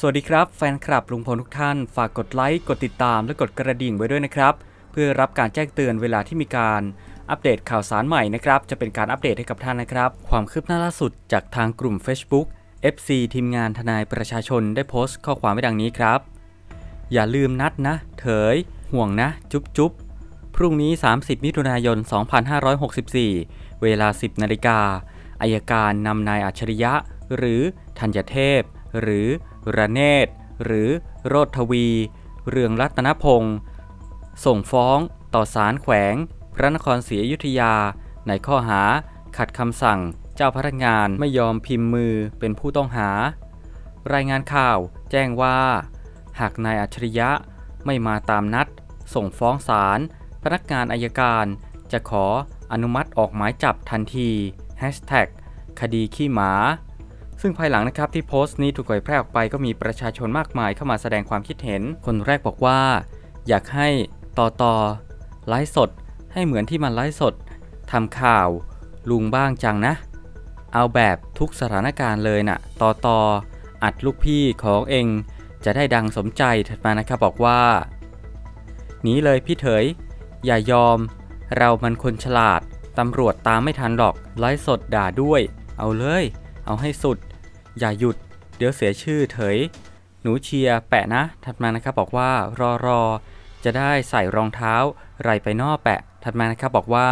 สวัสดีครับแฟนคลับลุงพลทุกท่าน ฝากกดไลค์ กดติดตาม และกดกระดิ่งไว้ด้วยนะครับ เพื่อรับการแจ้งเตือนเวลาที่มีการอัปเดตข่าวสารใหม่นะครับ จะเป็นการอัปเดตให้กับท่านนะครับ ความคืบหน้าล่าสุดจากทางกลุ่ม Facebook FC ทีมงานทนายประชาชนได้โพสต์ข้อความไว้ดังนี้ครับ อย่าลืมนัดนะ เถย ห่วงนะ จุ๊บจุ๊บพรุ่งนี้ 30 มิถุนายน 2564 เวลา 10 นาฬิกาอายการนำนายอัจฉริยะ หรือธัญเทพ หรือ ระเนศ หรือโรธทวี เรืองรัตนพงศ์ส่งฟ้องต่อศาลแขวง พระนครศรีอยุธยา ในข้อหา ขัดคำสั่ง เจ้าพนักงานไม่ยอมพิมพ์มือเป็นผู้ต้องหา รายงานข่าวแจ้งว่า หากนายอัจฉริยะไม่มาตามนัด ส่งฟ้องศาลพนักงานอายการจะขออนุมัติออกหมายจับทันที Hashtag คดีขี้หมา ซึ่งภายหลังนะครับที่โพสต์นี้ถูกเผยแพร่ออกไปก็มีประชาชนมากมายเข้ามาแสดงความคิดเห็น คนแรกบอกว่า อยากให้ต่อต่อไลฟ์สด ให้เหมือนที่มันไลฟ์สดทำข่าวลุงบ้างจังนะ เอาแบบทุกสถานการณ์เลยน่ะต่อต่ออัดลูกพี่ของเองจะได้ดังสมใจถัดมานะครับบอกว่าหนีเลยพี่เถย อย่ายอม เรามันคนฉลาดตำรวจตามไม่ทันหรอกไลฟ์สดด่าด้วย เอาเลย เอาให้สุด อย่าหยุด เดี๋ยวเสียชื่อเถย หนูเชียร์แปะนะ ถัดมานะครับบอกว่ารอรอจะได้ใส่รองเท้าไรไปนอกแปะ ถัดมานะครับบอกว่า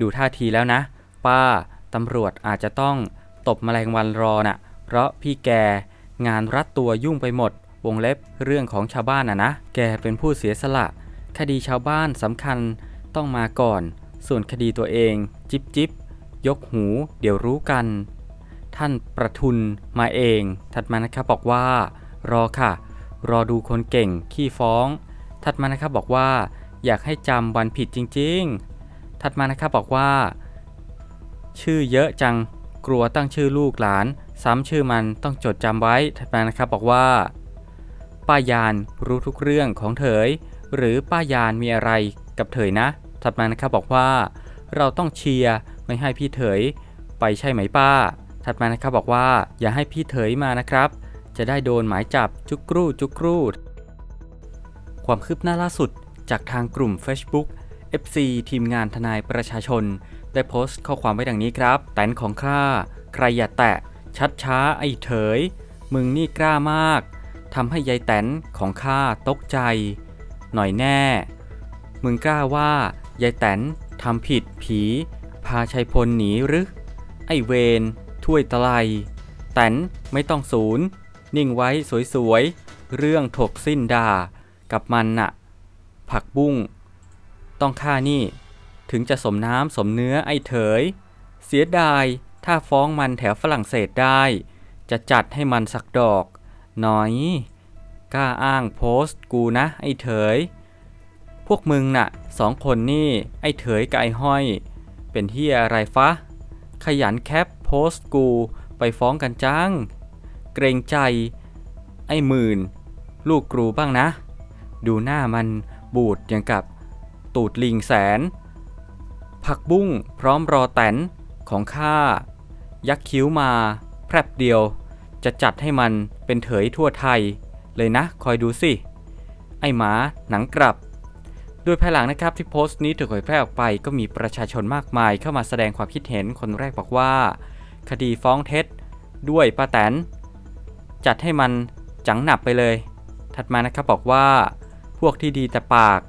ดูท่าทีแล้วนะ ป้าตำรวจอาจจะต้องตบแมลงวันรอน่ะ เพราะพี่แกงานรัดตัวยุ่งไปหมด วงเล็บเรื่องของชาวบ้านน่ะนะ แกเป็นผู้เสียสละ คดีชาวบ้านสำคัญต้องมาก่อน ส่วนคดีตัวเอง จิบจิบยกหู เดี๋ยวรู้กัน ท่านประทุนมาเอง ถัดมานะครับบอกว่า รอค่ะ รอดูคนเก่งขี้ฟ้อง ถัดมานะครับบอกว่า อยากให้จำวันผิดจริง ๆ ถัดมานะครับบอกว่า ชื่อเยอะจังกลัวตั้งชื่อลูกหลาน ซ้ำชื่อมันต้องจดจำไว้ ถัดมานะครับบอกว่า ป้ายานรู้ทุกเรื่องของเถย หรือป้ายานมีอะไรกับเถยนะ ถัดมานะครับบอกว่า เราต้องเชียร์ไม่ให้พี่เถย ไปใช่ไหมป้า ถัดมานะครับบอกว่าอย่าให้พี่เถยมานะครับ จะได้โดนหมายจับจุกกรูจุกกรูความคืบหน้าล่าสุดจากทางกลุ่ม Facebook FC ทีมงานทนายประชาชน ได้โพสต์ข้อความไว้ดังนี้ครับ แตนของข้าใครอย่าแตะ ชัดช้าไอ้เถย มึงนี่กล้ามากทำให้ยายแตนของข้าตกใจ หน่อยแน่ มึงกล้าว่ายายแตนทำผิดผี พาชัยพลหนีหรือไอเวน ถ้วยตะไลแตนไม่ต้องศูนย์ นิ่งไว้สวยๆ เรื่องถกสิ้นดา กับมันน่ะ ผักบุ้ง ต้องฆ่านี่ ถึงจะสมน้ำสมเนื้อไอ้เถย เสียดายถ้าฟ้องมันแถวฝรั่งเศสได้ จะจัดให้มันสักดอก หน่อย กล้าอ้างโพสต์กูนะ ไอ้เถย พวกมึงน่ะสองคนนี่ ไอ้เถยกับไอ้ห้อย เป็นที่อะไรฟะ ขยันแคป สต์กูไปฟ้องกันจัง เกรงใจ ไอ้หมื่น ลูกกรูบ้างนะ ดูหน้ามันบูดอย่างกับ ตูดลิงแสน ผักบุ้งพร้อมรอแตนของข้า ยักคิ้วมาแพรบเดียว จะจัดให้มันเป็นเถยทั่วไทย เลยนะคอยดูสิ ไอหมาหนังกลับโดยภายหลังนะครับที่โพสต์นี้ถูกเผยแพร่ออกไปก็มีประชาชนมากมายเข้ามาแสดงความคิดเห็นคนแรกบอกว่า คดีฟ้องเท็จ ด้วยป้าแตน จัดให้มันจังหนับไปเลย ถัดมานะครับบอกว่า พวกที่ดีแต่ปาก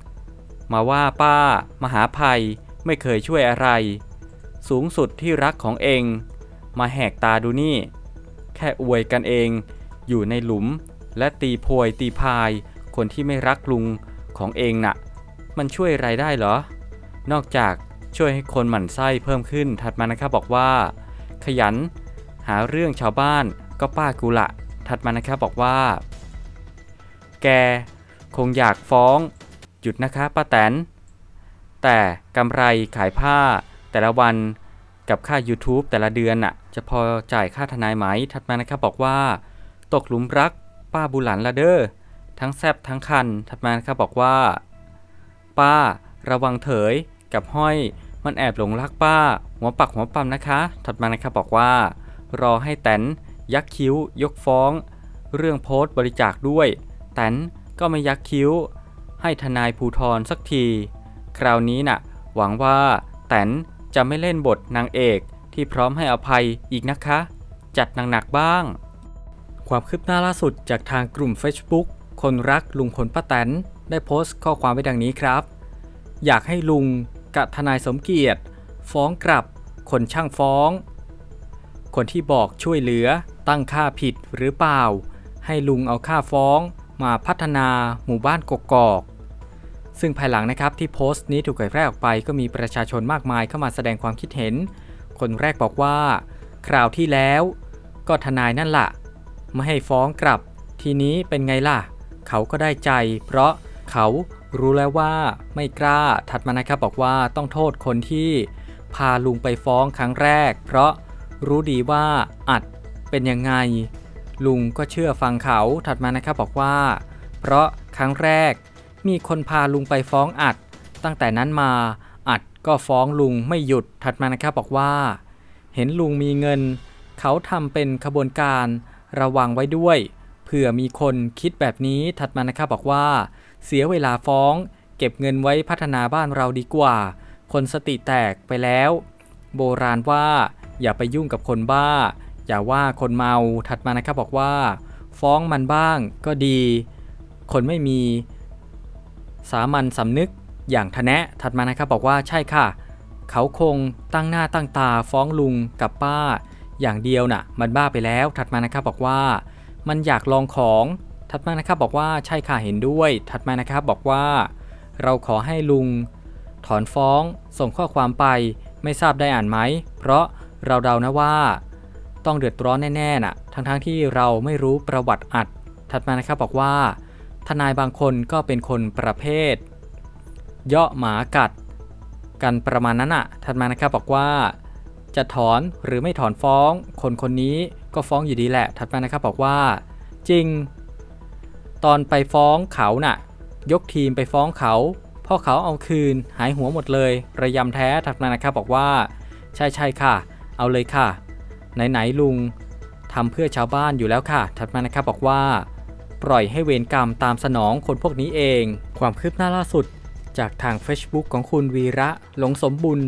มาว่าป้า มหาภัยไม่เคยช่วยอะไร สูงสุดที่รักของเอง มาแหกตาดูนี่ แค่อวยกันเอง อยู่ในหลุม และตีโพยตีพาย คนที่ไม่รักลุงของเองน่ะ มันช่วยอะไรได้เหรอ นอกจากช่วยให้คนหมั่นไส้เพิ่มขึ้นถัดมานะครับบอกว่า ขยัน หาเรื่องชาวบ้านก็ป้ากูละ ถัดมานะครับบอกว่า แกคงอยากฟ้องหยุดนะคะป้าแตน แต่กำไรขายผ้าแต่ละวันกับค่า YouTube แต่ละเดือนน่ะ จะพอจ่ายค่าทนายไหม ถัดมานะครับบอกว่า ตกหลุมรัก ป้าบุหลันละเด้อทั้งแซบทั้งคัน ถัดมานะครับบอกว่า ป้าระวังเถยกับห้อย มันแอบหลงรักป้า หัวปักหัวปั๊มนะคะ ถัดมานะครับบอกว่า รอให้แตนยักคิ้ว ยกฟ้อง เรื่องโพสต์บริจาคด้วย แตนก็ไม่ยักคิ้ว ให้ทนายภูทรสักที คราวนี้น่ะ หวังว่า แตนจะไม่เล่นบทนางเอกที่พร้อมให้อภัยอีกนะคะ จัดหนักๆบ้าง ความคืบหน้าล่าสุดจากทางกลุ่ม Facebook คนรักลุงพลป้าแตนได้โพสต์ข้อความไว้ดังนี้ครับ อยากให้ลุง กับทนายสมเกียรติ ฟ้องกลับ คนช่างฟ้อง คนที่บอกช่วยเหลือตั้งค่าผิดหรือเปล่า ให้ลุงเอาค่าฟ้องมาพัฒนาหมู่บ้านกกอก ซึ่งภายหลังนะครับที่โพสต์นี้ถูกเผยแพร่ออกไปก็มีประชาชนมากมายเข้ามาแสดงความคิดเห็น คนแรกบอกว่า คราวที่แล้ว ก็ทนายนั่นละ่ะ ไม่ให้ฟ้องกลับ ทีนี้เป็นไงล่ะ เขาก็ได้ใจ เพราะเขา รู้แล้วว่าไม่กล้าถัดมานะครับบอกว่าต้องโทษคนที่พาลุงไปฟ้องครั้งแรก เพราะรู้ดีว่าอัดเป็นยังไง ลุงก็เชื่อฟังเขาถัดมานะครับบอกว่า เพราะครั้งแรก มีคนพาลุงไปฟ้องอัด ตั้งแต่นั้นมาอัดก็ฟ้องลุงไม่หยุดถัดมานะครับบอกว่า เห็นลุงมีเงิน เขาทำเป็นขบวนการระวังไว้ด้วยเผื่อมีคนคิดแบบนี้ถัดมานะครับบอกว่า เสียเวลาฟ้อง เก็บเงินไว้พัฒนาบ้านเราดีกว่า คนสติแตกไปแล้ว โบราณว่า อย่าไปยุ่งกับคนบ้า อย่าว่าคนเมาถัดมานะครับบอกว่า ฟ้องมันบ้างก็ดี คนไม่มี สามัญสำนึกอย่างทะแนะถัดมานะครับบอกว่าใช่ค่ะ เขาคงตั้งหน้าตั้งตาฟ้องลุงกับป้า อย่างเดียวน่ะ มันบ้าไปแล้วถัดมานะครับบอกว่า มันอยากลองของ ถัดมานะครับบอกว่าใช่ค่ะเห็นด้วย ถัดมานะครับบอกว่า เราขอให้ลุง ถอนฟ้องส่งข้อความไปไม่ทราบได้อ่านไหม เพราะเราเดานะว่า ต้องเดือดร้อนแน่ๆน่ะ ทั้งๆทที่เราไม่รู้ประวัติอัด ถัดมานะครับบอกว่า ทนายบางคนก็เป็นคนประเภท เยาะหมากัด กันประมาณนั้นอะ ถัดมานะครับบอกว่า จะถอนหรือไม่ถอนฟ้อง คนคนนี้ก็ฟ้องอยู่ดีแหละ ถัดมานะครับบอกว่า จริง ตอนไปฟ้องเขาน่ะ ยกทีมไปฟ้องเขา พ่อเขาเอาคืนหายหัวหมดเลย ระยำแท้ถัดมานะครับบอกว่า ใช่ใช่ค่ะ เอาเลยค่ะ ไหนๆลุงทำเพื่อชาวบ้านอยู่แล้วค่ะถัดมานะครับบอกว่า ปล่อยให้เวรกรรมตามสนองคนพวกนี้เอง ความคืบหน้าล่าสุด จากทาง Facebook ของคุณวีระหลงสมบุญ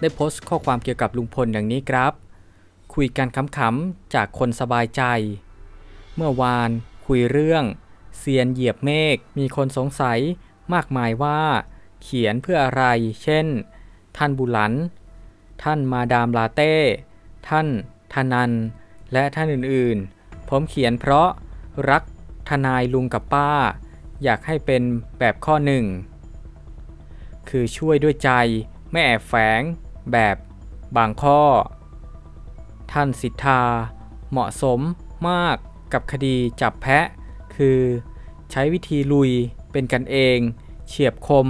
ได้โพสต์ข้อความเกี่ยวกับลุงพลอย่างนี้ครับ คุยกันขำๆจากคนสบายใจ เมื่อวานคุยเรื่อง เซียนเหยียบเมฆมีคนสงสัยมากมายว่า เขียนเพื่ออะไร เช่น ท่านบุหลัน ท่านมาดามลาเต้ ท่านธนัน และท่านอื่นๆ ผมเขียนเพราะรักทนายลุงกับป้า อยากให้เป็นแบบข้อหนึ่ง คือช่วยด้วยใจไม่แอบแฝงแบบบางข้อ ท่านสิทธาเหมาะสมมากกับคดีจับแพะ คือ ใช้วิธีลุย เป็นกันเอง เฉียบคม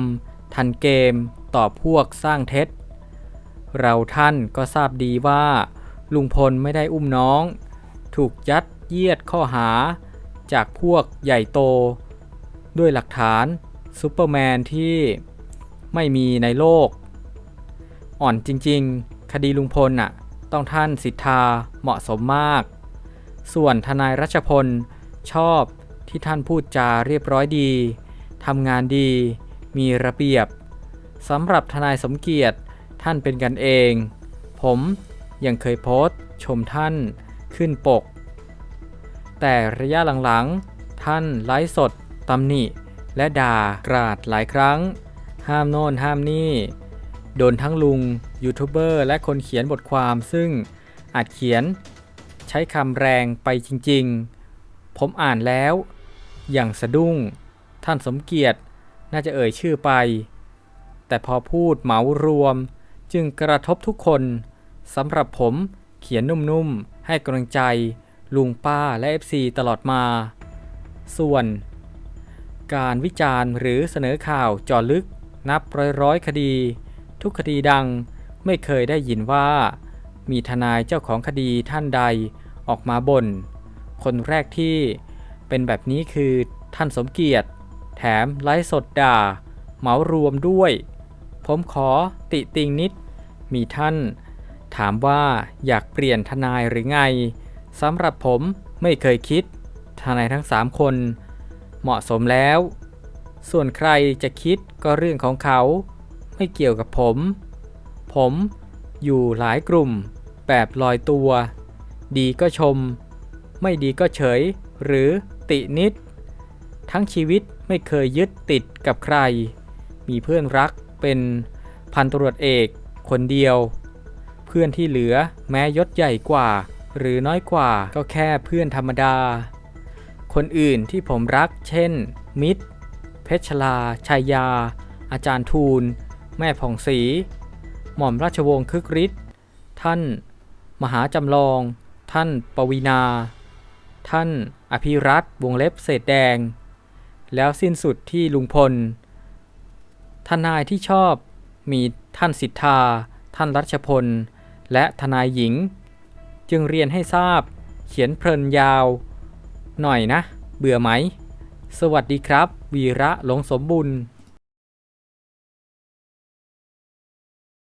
ทันเกม ต่อพวกสร้างเท็จ เราท่านก็ทราบดีว่า ลุงพลไม่ได้อุ้มน้อง ถูกยัดเยียดข้อหา จากพวกใหญ่โต ด้วยหลักฐานซูเปอร์แมนที่ไม่มีในโลก อ่อนจริงๆ คดีลุงพลน่ะ ต้องท่านสิทธาเหมาะสมมาก ส่วนทนายรัชพลชอบ ที่ท่านพูดจาเรียบร้อยดีทำงานดี มีระเบียบสำหรับทนายสมเกียรติท่านเป็นกันเอง ผมยังเคยโพสต์ชมท่านขึ้นปก แต่ระยะหลังๆ ท่านไลฟ์สดตำหนิ และด่ากราดหลายครั้ง ห้ามโน่นห้ามนี่ โดนทั้งลุง ยูทูบเบอร์และคนเขียนบทความซึ่งอาจเขียน ใช้คำแรงไปจริง ๆ ผมอ่านแล้ว อย่างสะดุ้ง ท่านสมเกียรติน่าจะเอ่ยชื่อไป แต่พอพูดเหมารวม จึงกระทบทุกคนสำหรับผมเขียนนุ่มๆ ให้กำลังใจ ลุงป้าและ FC ตลอดมา ส่วน การวิจารณ์หรือเสนอข่าวจอลึกนับร้อยร้อยๆคดี ทุกคดีดังไม่เคยได้ยินว่า มีทนายเจ้าของคดีท่านใดออกมาบน่น คนแรกที่ เป็นแบบนี้คือท่านสมเกียรติ แถมไลฟ์สดด่า เหมารวมด้วย ผมขอติติงนิด มีท่าน ถามว่าอยากเปลี่ยนทนายหรือไงสำหรับผมไม่เคยคิด ทนายทั้งสามคน เหมาะสมแล้ว ส่วนใครจะคิดก็เรื่องของเขา ไม่เกี่ยวกับผม ผมอยู่หลายกลุ่ม แบบลอยตัว ดีก็ชม ไม่ดีก็เฉย หรือ ตินิด ทั้งชีวิตไม่เคยยึดติดกับใคร มีเพื่อนรักเป็นพันตรวจเอกคนเดียว เพื่อนที่เหลือแม้ยศใหญ่กว่า หรือน้อยกว่าก็แค่เพื่อนธรรมดา คนอื่นที่ผมรักเช่น มิตร เพชรลาชายา อาจารย์ทูล แม่ผ่องศรีหม่อมราชวงศ์คึกฤทธิ์ท่าน มหาจำลอง ท่านปวีนา ท่านอภิรัตวงเล็บเศษแดง แล้วสิ้นสุดที่ลุงพล ทนายที่ชอบมีท่านสิทธา ท่านรัชพล และทนายหญิง จึงเรียนให้ทราบ เขียนเพลินยาว หน่อยนะ เบื่อไหม สวัสดีครับ วีระหลงสมบุญ